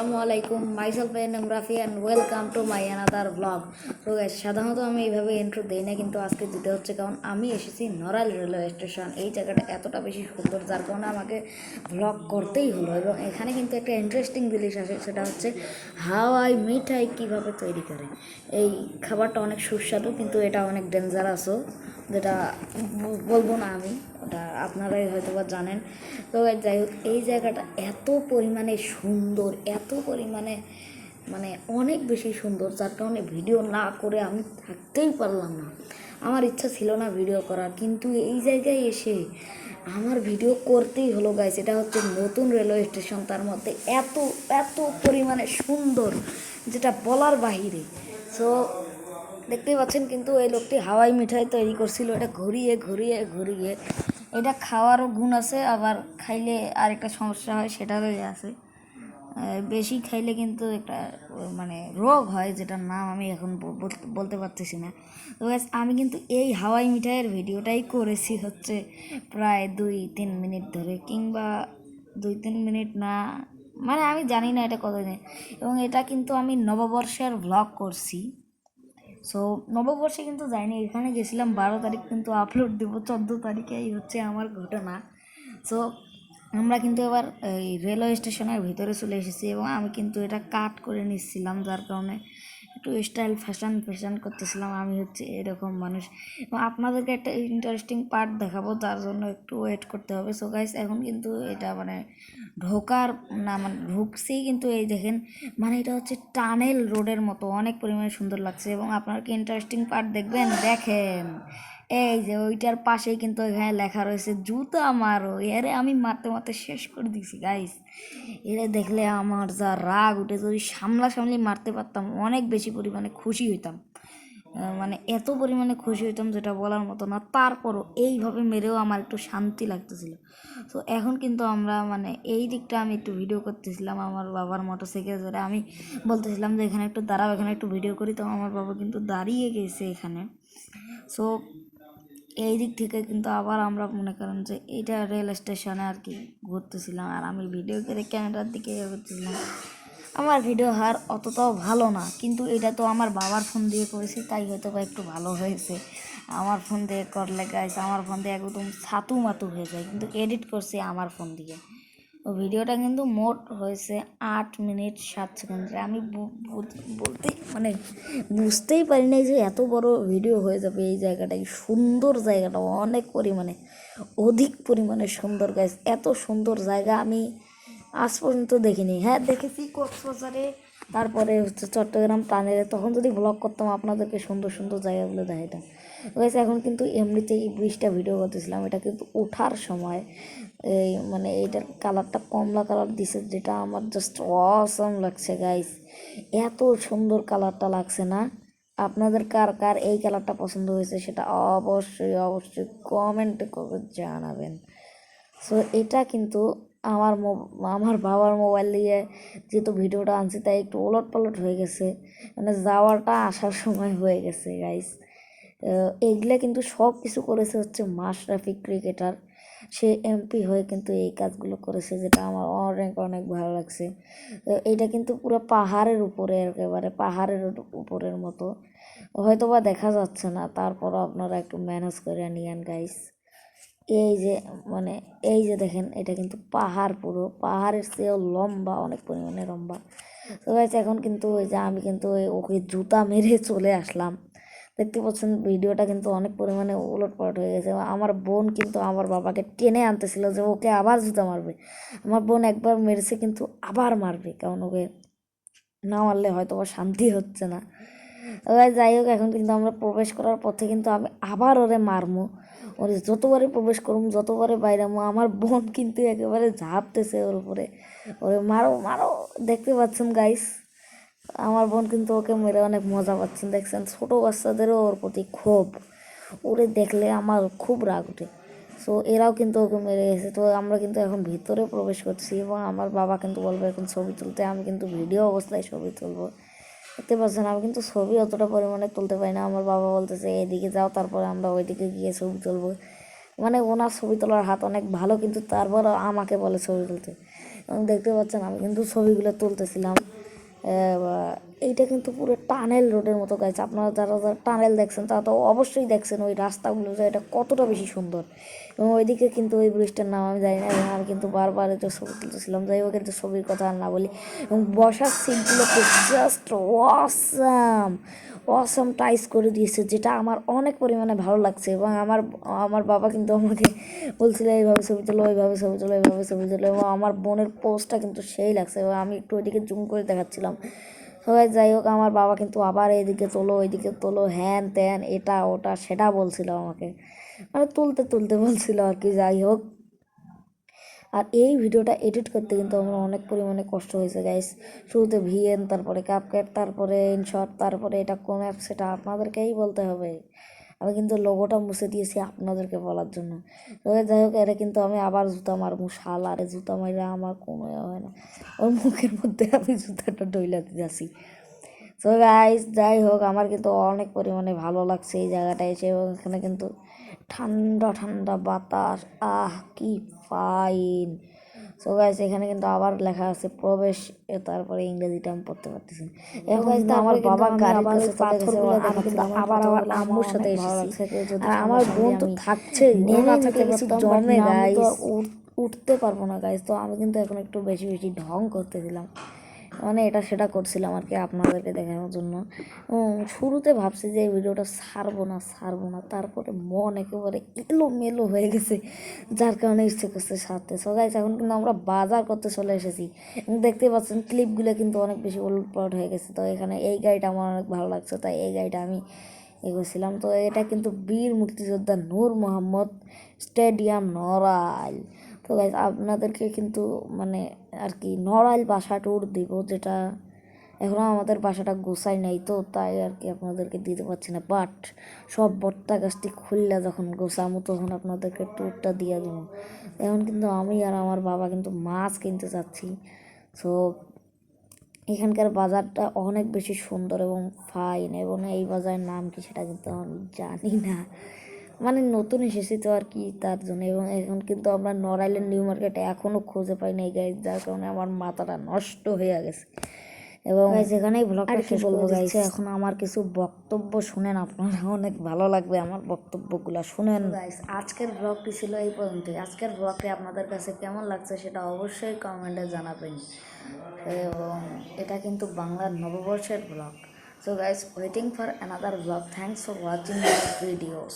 আসসালামু আলাইকুম myself M Rafi and welcome to my another blog তো সাধারণত আমি এইভাবে ইন্ট্রো দিই না, কিন্তু আজকে দিতে হচ্ছে কারণ আমি এসেছি নড়াইল রেলওয়ে স্টেশন এই জায়গাটা এতটা বেশি সুন্দর, যার কারণে আমাকে ব্লগ করতেই হলো এবং এখানে কিন্তু একটা ইন্টারেস্টিং জিনিস আছে, সেটা হচ্ছে হাওয়াই মিঠাই কীভাবে তৈরি করে। এই খাবারটা অনেক সুস্বাদু, কিন্তু এটা অনেক ডেঞ্জারাসও যেটা বলব না আমি, ওটা আপনারাই হয়তো বা জানেন। তো যাই হোক, এই জায়গাটা এত পরিমাণে সুন্দর, এত পরিমাণে মানে অনেক বেশি সুন্দর, যার কারণে ভিডিও না করে আমি থাকতেই পারলাম না। আমার ইচ্ছা ছিল না ভিডিও করার, কিন্তু এই জায়গায় এসে আমার ভিডিও করতেই হলো গাইস এটা হচ্ছে নতুন রেলওয়ে স্টেশন, তার মধ্যে এত এত পরিমাণে সুন্দর, যেটা বলার বাহিরে। সো দেখতেই পাচ্ছেন কিন্তু এই লোকটি হাওয়াই মিঠাই তৈরি করছিল। এটা ঘুরিয়ে ঘুরিয়ে ঘুরিয়ে। এটা খাওয়ারও গুণ আছে, আবার খাইলে আরেকটা সমস্যা হয়, সেটারও আছে। বেশি খাইলে কিন্তু একটা মানে রোগ হয়, যেটার নাম আমি এখন বলতে পারতেছি না। তো আমি কিন্তু এই হাওয়াই মিঠাইয়ের ভিডিওটাই করেছি হচ্ছে প্রায় দুই, তিন মিনিট ধরে, কিংবা দুই, তিন মিনিট না মানে আমি জানি না এটা কতদিন। এবং এটা কিন্তু আমি নববর্ষের ভ্লগ করছি। সো নববর্ষে কিন্তু যাইনি, এখানে গেছিলাম, বারো তারিখ কিন্তু আপলোড দেবো, চোদ্দ তারিখে এই হচ্ছে আমার ঘটনা। সো আমরা কিন্তু এবার এই রেলওয়ে স্টেশনের ভিতরে চলে এসেছি এবং আমি কিন্তু এটা কাট করে নিচ্ছিলাম, যার কারণে একটু স্টাইল ফ্যাশন ফ্যাশন করতেছিলাম, আমি হচ্ছে এরকম মানুষ। এবং আপনাদেরকে একটা ইন্টারেস্টিং পার্ট দেখাবো, তার জন্য একটু ওয়েট করতে হবে। সো গাইস এখন কিন্তু এটা মানে ঢোকার না মানে ঢুকছেই কিন্তু এই দেখেন মানে এটা হচ্ছে টানেল রোডের মতো, অনেক পরিমাণে সুন্দর লাগছে। এবং আপনারা কি ইন্টারেস্টিং পার্ট দেখবেন? দেখেন। এই যে ওইটার পাশেই কিন্তু এখানে লেখা রয়েছে, জুতা মারো এরে আমি মারতে মারতে শেষ করে দিছি গাইস এরে দেখলে আমার যা রাগ উঠে যদি সামলাসামলি মারতে পারতাম, অনেক বেশি পরিমাণে খুশি হইতাম। মানে এত পরিমাণে খুশি হইতাম যেটা বলার মতো না। তারপরও এইভাবে মেরেও আমার একটু শান্তি লাগতেছিল। তো এখন কিন্তু আমরা মানে এই দিকটা আমি একটু ভিডিও করতেছিলাম আমার বাবার মোটরসাইকেল ধরে। আমি বলতেছিলাম যে, এখানে একটু দাঁড়াও, এখানে একটু ভিডিও করি। তো আমার বাবা কিন্তু দাঁড়িয়ে গেছে এখানে। সো এই দিক থেকে কিন্তু আবার আমরা মনে করেন যে এটা রেল স্টেশনে আর কি ঘুরতেছিলাম আর আমি ভিডিও করে ক্যামেরার দিকে ঘুরতেছিলাম আমার ভিডিও হার অতটাও ভালো না, কিন্তু এটা তো আমার বাবার ফোন দিয়ে করেছি, তাই হয়তো বা একটু ভালো হয়েছে। আমার ফোন দিয়ে করলে গাইছে আমার ফোন দিয়ে একদম ছাতু মাতু হয়ে যায়, কিন্তু এডিট করছি আমার ফোন দিয়ে। ভিডিওটা কিন্তু মোট হয়েছে আট মিনিট সাত সেকেন্ডে। আমি বলতেই মানে বুঝতেই পারি নাই যে এত বড় ভিডিও হয়ে যাবে এই জায়গাটাই সুন্দর জায়গাটা, অনেক পরিমাণে, অধিক পরিমাণে সুন্দর গাছ এত সুন্দর জায়গা আমি আজ পর্যন্ত দেখিনি। হ্যাঁ দেখেছি কক্সবাজারে, তারপরে হচ্ছে চট্টগ্রাম টানেলে। তখন যদি ব্লগ করতাম, আপনাদেরকে সুন্দর সুন্দর জায়গাগুলো দেখাইতাম। গাইস এখন কিন্তু এমনিতেই ব্রিজটা ভিডিও করতেছিলাম। এটা কিন্তু ওঠার সময়। এই মানে এইটার কালারটা কমলা কালার দিছে, যেটা আমার জাস্ট অসম লাগছে গাইস এত সুন্দর কালারটা লাগছে না? আপনাদের কার কার এই কালারটা পছন্দ হয়েছে সেটা অবশ্যই অবশ্যই কমেন্ট করে জানাবেন। সো এটা কিন্তু আমার আমার বাবার মোবাইল দিয়ে যেহেতু ভিডিওটা আনছি, তাই একটু ওলট পালট হয়ে গেছে। মানে যাওয়াটা আসার সময় হয়ে গেছে গাইস এগুলা কিন্তু সব কিছু করেছে হচ্ছে মাশরাফি ক্রিকেটার সে এমপি হয়ে কিন্তু এই কাজগুলো করেছে যেটা আমার অনেক অনেক ভালো লাগছে। তো এইটা কিন্তু পুরো পাহাড়ের উপরে একেবারে, পাহাড়ের উপরের মতো। হয়তো বা দেখা যাচ্ছে না, তারপরও আপনারা একটু ম্যানেজ করে নিয়েন গাইস এই যে মানে এই যে দেখেন, এটা কিন্তু পাহাড় পুরো। পাহাড়ের চেয়েও লম্বা, অনেক পরিমাণে লম্বা। তো গাইছে এখন কিন্তু ওই যে আমি কিন্তু ওই ওকে জুতা মেরে চলে আসলাম। দেখতে পাচ্ছেন, ভিডিওটা কিন্তু অনেক পরিমাণে উলট পালট হয়ে গেছে। আমার বোন কিন্তু আমার বাবাকে টেনে আনতেছিল যে ওকে আবার জুতা মারবে। আমার বোন একবার মেরেছে কিন্তু আবার মারবে, কারণ ওকে না মারলে হয়তো বা শান্তি হচ্ছে না। এবার যাই হোক, এখন কিন্তু আমরা প্রবেশ করার পথে কিন্তু আমি আবার ওরে মারমু। ওরে যতবারে প্রবেশ করুম যতবারে বাইরামু, আমার বোন কিন্তু একেবারে ঝাঁপতেছে ওর উপরে। ওরে মারো মারো, দেখতে পাচ্ছেন গাইস আমার বোন কিন্তু ওকে মেরে অনেক মজা পাচ্ছেন, দেখছেন? ছোটো বাচ্চাদেরও ওর প্রতি ক্ষোভ। ওরে দেখলে আমার খুব রাগ ওঠে। সো এরাও কিন্তু ওকে মেরে গেছে। তো আমরা কিন্তু এখন ভিতরে প্রবেশ করছি এবং আমার বাবা কিন্তু বলবে, এখন ছবি তুলতে আমি কিন্তু ভিডিও অবস্থায় ছবি তুলবো। দেখতে পাচ্ছেন, আমি কিন্তু ছবি অতটা পরিমাণে তুলতে পারি না। আমার বাবা বলতেছে, এদিকে যাও, তারপরে আমরা ওইদিকে গিয়ে ছবি তুলবো। মানে ওনার ছবি তোলার হাত অনেক ভালো, কিন্তু তারপর আমাকে বলে ছবি তুলতে। এবং দেখতে পাচ্ছেন, আমি কিন্তু ছবিগুলো তুলতেছিলাম। 呃我 এইটা কিন্তু পুরো টানেল রোডের মতো গাছ আপনারা যারা যারা টানেল দেখছেন, তারা তো অবশ্যই দেখছেন ওই রাস্তাগুলো যে এটা কতটা বেশি সুন্দর। এবং ওইদিকে কিন্তু ওই ব্রিজটার নাম আমি জানি না, এবং আমি কিন্তু বারবার এটা ছবি তুলতেছিলাম। যাই হোক কিন্তু ছবির কথা আর না বলি। এবং বসার সিটগুলো জাস্ট ওয়াসাম অসাম টাইস করে দিয়েছে, যেটা আমার অনেক পরিমাণে ভালো লাগছে। এবং আমার আমার বাবা কিন্তু আমাকে বলছিল, এইভাবে ছবি তোলো, এইভাবে ছবি তোলো, এইভাবে ছবি তোলো। এবং আমার বোনের পোস্টটা কিন্তু সেই লাগছে। এবং আমি একটু ওইদিকে জুম করে দেখাচ্ছিলাম। সবাই যাই হোক, আমার বাবা কিন্তু আবার এদিকে তোলো, ওইদিকে তোলো, হ্যান ত্যান, এটা, ওটা, সেটা বলছিল আমাকে। মানে তুলতে তুলতে বলছিল আর কি, যাই হোক। আর এই ভিডিওটা এডিট করতে কিন্তু আমার অনেক পরিমাণে কষ্ট হয়েছে গাইস শুরুতে ভিএন, তারপরে কাপকেট তারপরে ইনশট, তারপরে এটা কোন অ্যাপ, সেটা আপনাদেরকেই বলতে হবে। আমি কিন্তু লোগোটা মুছে দিয়েছি আপনাদেরকে বলার জন্য। তবে যাই হোক এটা কিন্তু আমি আবার জুতা মারবো, শাল, আরে জুতা মাইরা আমার কোনো হয় না। ওর মুখের মধ্যে আমি জুতাটা ডইলাতে যাচ্ছি তো গাইস যাই হোক, আমার কিন্তু অনেক পরিমাণে ভালো লাগছে এই জায়গাটা এসে এবং এখানে কিন্তু ঠান্ডা ঠান্ডা বাতাস, আহ, কি ফাইন সো গাইস এখানে কিন্তু আবার লেখা আছে প্রবেশ তারপরে ইংরেজিটা আমি পড়তে পারতেছি এখন গাইস আমার বাবা গাড়ির কাছে চলে গেছে আমি কিন্তু আবার আবার আম্মুর সাথে এসেছি। আর আমার বোন তো থাকছে নেমে থাকে কিছু জমে গাইস উঠতে পারব না গাইস তো আমি কিন্তু এখন একটু বেশি বেশি ঢং করতেছিলাম। মানে এটা সেটা করছিলাম আর কি আপনাদেরকে দেখানোর জন্য। শুরুতে ভাবছি যে এই ভিডিওটা সারবো না সারবো না। তারপরে মন একেবারে এলো মেলো হয়ে গেছে, যার কারণে ইচ্ছে করছে সারতে সো গাইস এখন কিন্তু আমরা বাজার করতে চলে এসেছি। দেখতে পাচ্ছেন, ক্লিপগুলো কিন্তু অনেক বেশি উলটপালট হয়ে গেছে। তো, এখানে এই গাড়িটা আমার অনেক ভালো লাগছে, তাই এই গাড়িটা আমি এগোছিলাম তো, এটা কিন্তু বীর মুক্তিযোদ্ধা নূর মোহাম্মদ স্টেডিয়াম নড়াইল। তো গাইজ আপনাদেরকে কিন্তু মানে আর কি নড়াইল বাসা ট্যুর দিব, যেটা এখনও আমাদের বাসাটা গোছাই নাই তো, তাই আর কি আপনাদেরকে দিতে পারছি না। বাট সব বট্টা গাছটি খুললে যখন গোছামো, তখন আপনাদেরকে ট্যুরটা দিয়ে দেবো। এখন কিন্তু আমি আর আমার বাবা কিন্তু মাছ কিনতে যাচ্ছি। সো এখানকার বাজারটা অনেক বেশি সুন্দর এবং ফাইন এবং এই বাজারের নাম কি সেটা কিন্তু আমি জানি না। মানে নতুন এসেছি তো আর কি তার জন্য। এবং এখন কিন্তু আমরা নড়াইলের নিউ মার্কেটে এখনও খুঁজে পাই নাই গাইজ যার কারণে আমার মাথাটা নষ্ট হয়ে গেছে। এবং যেখানেই ব্লগটা শেষ বলব গাইছে এখন আমার কিছু বক্তব্য শুনেন আপনারা অনেক ভালো লাগবে আমার বক্তব্যগুলো শুনেন। গাইস আজকের ব্লগটি ছিল এই পর্যন্তই। আজকের ব্লগটি আপনাদের কাছে কেমন লাগছে সেটা অবশ্যই কমেন্টে জানাবেন। এবং এটা কিন্তু বাংলার নববর্ষের blog so guys waiting for another blog thanks for watching my videos